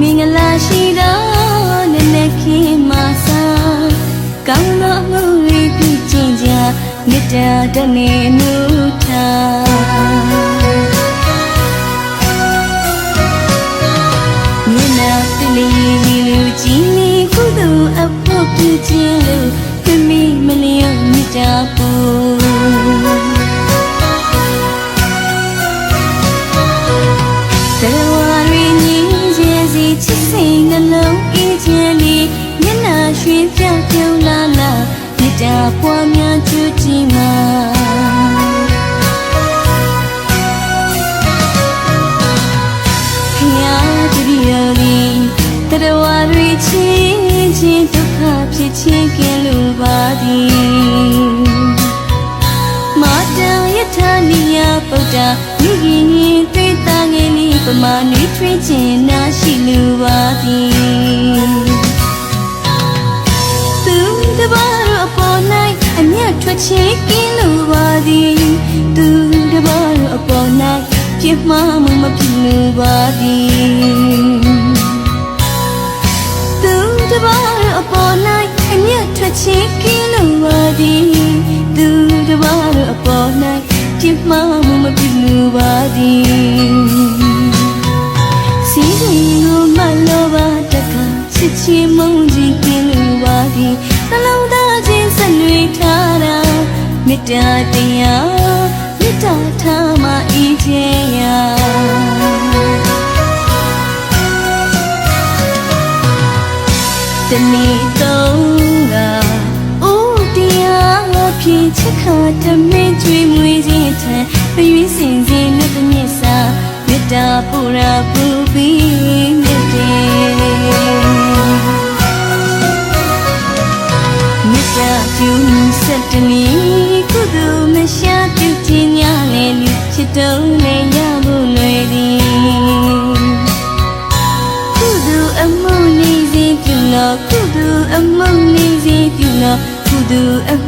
မင်္ဂလာရှိတော့နည်းနည်းခင်မစားကောင်းသောမှုတွေပြုကျင့်ကြမေတ္တာတနေနုထား不见了，分明没了你脚步。 ချစ်စိမ်နှလုံးအေးချမ်းလေးမျက်နှာရွှင်ပြပြုံးလာလာမြတ်တာပွားများချူကြည့်မှာဖျားတရီယလီသရဝါရီချင်းချင်းဒုက္ခဖြစ်ချင်းကင်းလို့ပါသည်မာတံယထာနိယပုဒ္ဒါမိခင်ရင်သိတာငယ်လေး ပမာနွေထွေးခြင်းနာရှိလူပါသည်သူတပါတော့အပေါ်၌အမျက်ထွက်ခြင်းကင်းလူပါသည်သူတပါတော့အပေါ်၌ပြစ်မှားမှုမဖြစ်လူပါသည်သူတပါးအပေါ်၌အမျက်ထွက်ချင်ကင်း ချစ်ချင်မုန်းခြင်းကင်းလို့ပါသည်နှလုံးသားချင်းဆက်နွေထားတာမေတ္တာတရားမေတ္တာထားမှအေးချမ်းရာတနေ့သုံးကအိုးတရားဖြင့်ချက်ခါတမင်းကျွေးမွေးခြင်းထံပရွေးစင်စင်နဲ့တမျက်စာမေတ္တာပူရာပူပြီး မေတ္တာပြုဆက်တနည်းကုသိုလ်မရှာပြုခြင်းညာလေလူချစ်တုံးနဲ့ရဖို့လွယ်သည်ကုသိုလ်အမှုနေစေပြုလောကုသိုလ်အမှုနေစေပြုလောကုသိုလ်အမ